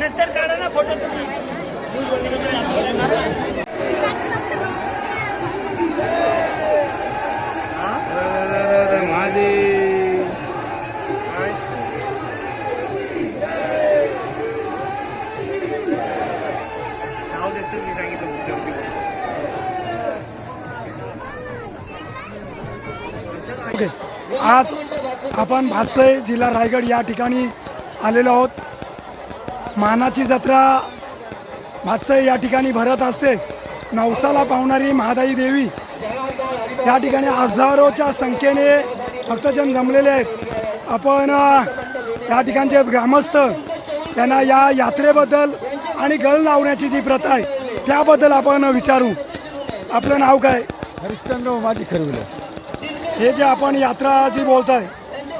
नंतर काढा ना फोटो आज आपण भातसई जिल्हा रायगड या ठिकाणी आलेलो आहोत. मानाची जत्रा भातसई या ठिकाणी भरत असते. नवसाला पावणारी महादाई देवी. या ठिकाणी हजारोच्या संख्येने भक्तजन जमलेले आहेत. आपण या ठिकाणचे ग्रामस्थ त्यांना या यात्रेबद्दल आणि गळ लावण्याची जी प्रथा आहे त्याबद्दल आपण विचारू. आपलं नाव काय? हरिश्चंद्र उमाजी खरवले. हे जे आपण यात्रा जी बोलताय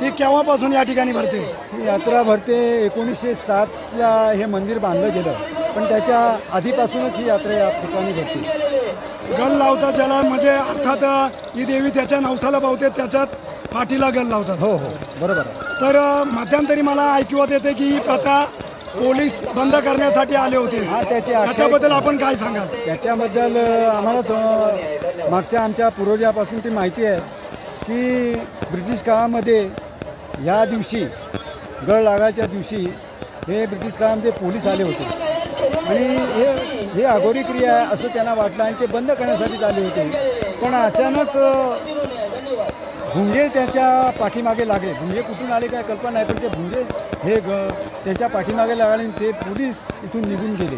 ही केव्हापासून या ठिकाणी भरते? ही यात्रा भरते एकोणीसशे सातला हे मंदिर बांधलं गेलं. पण त्याच्या आधीपासूनच ही यात्रा या ठिकाणी भरते. गल लावतात ज्याला म्हणजे अर्थात ही देवी त्याच्या नवसाला पावते त्याच्यात पाठीला गल लावतात. हो हो. बरोबर आहे. तर अ, मध्यंतरी मला ऐकवत येते की ही प्रथा पोलीस बंद करण्यासाठी आले होते. हा त्याची आख्यायिका- त्याच्याबद्दल आपण काय सांगाल? त्याच्याबद्दल अ, आम्हाला थो- मागच्या आमच्या पूर्वजापासून ती माहिती आहे की ब्रिटिश काळामध्ये या दिवशी गळ लागायच्या दिवशी हे ब्रिटिश काळामध्ये पोलीस आले होते. आणि हे हे अघोरी क्रिया आहे असं त्यांना वाटलं आणि ते बंद करण्यासाठीच आले होते. पण अचानक भुंगे त्याच्या पाठीमागे लागले. भुंगे कुठून आले काय कल्पना नाही पण ते भुंगे हे ग त्यांच्या पाठीमागे लागले आणि ते पोलीस इथून निघून गेले.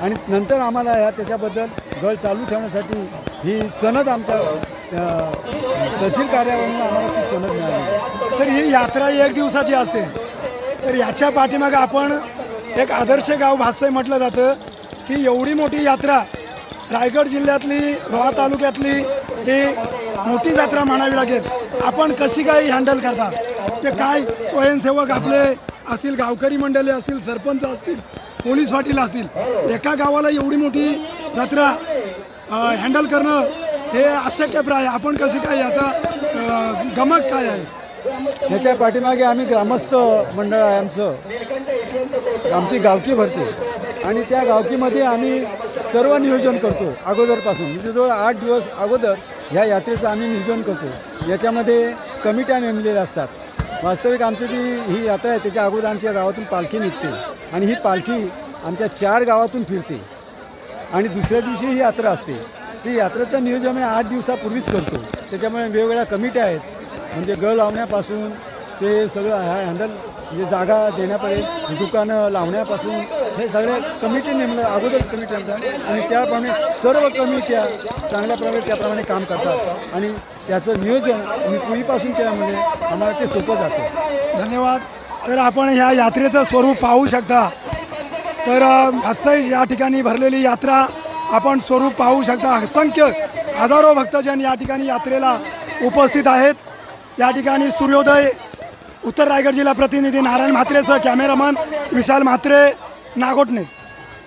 आणि नंतर आम्हाला ह्या त्याच्याबद्दल गळ चालू ठेवण्यासाठी ही सनद आमच्या तहसील कार्यावरून आम्हाला ती सनद मिळाली. तर ही यात्रा एक दिवसाची असते. तर याच्या पाठीमागे आपण एक आदर्श गाव भातसई म्हटलं जातं. की एवढी मोठी यात्रा रायगड जिल्ह्यातली रोहा तालुक्यातली ही मोठी जत्रा म्हणावी लागेल. आपण कशी काय हँडल करता ते काय स्वयंसेवक आपले असतील गावकरी मंडळी असतील सरपंच असतील पोलीस पाटील असतील एका गावाला एवढी मोठी जत्रा हँडल करणं हे अशक्यप्राय आपण कशी काय याचा गमक काय आहे? याच्या पाठीमागे आम्ही ग्रामस्थ मंडळ आहे आमचं. आमची गावकी भरते. आणि त्या गावकीमध्ये आम्ही सर्व नियोजन करतो अगोदरपासून. म्हणजे जवळ आठ दिवस अगोदर ह्या यात्रेचं आम्ही नियोजन करतो. याच्यामध्ये कमिट्या नेमलेल्या असतात. वास्तविक आमची ती ही यात्रा आहे त्याच्या अगोदर आमच्या गावातून पालखी निघते. आणि ही पालखी आमच्या चार गावातून फिरते. आणि दुसऱ्या दिवशी ही यात्रा असते. ती यात्रेचं नियोजन आम्ही आठ दिवसापूर्वीच करतो. त्याच्यामुळे वेगवेगळ्या कमिट्या आहेत. म्हणजे गळ लावण्यापासून ते सगळं हँडल म्हणजे जागा देण्यापर्यंत दुकानं लावण्यापासून हे सगळे कमिटी नेमलं अगोदरच कमिटी नेमतात आणि त्याप्रमाणे सर्व कमिट्या चांगल्या प्रकारे त्याप्रमाणे काम करतात. आणि त्याचं नियोजन मी पूर्वीपासून केल्यामुळे म्हणजे आम्हाला ते सोपं जातं. धन्यवाद. तर आपण ह्या यात्रेचं स्वरूप पाहू शकता. तर आजचं या ठिकाणी भरलेली यात्रा आपण स्वरूप पाहू शकता. असंख्य हजारो भक्तजन या ठिकाणी यात्रेला उपस्थित आहेत. या ठिकाणी सूर्योदय उत्तर रायगड जिल्हा प्रतिनिधी नारायण म्हात्रेसह कॅमेरामन विशाल म्हात्रे नागोटणे.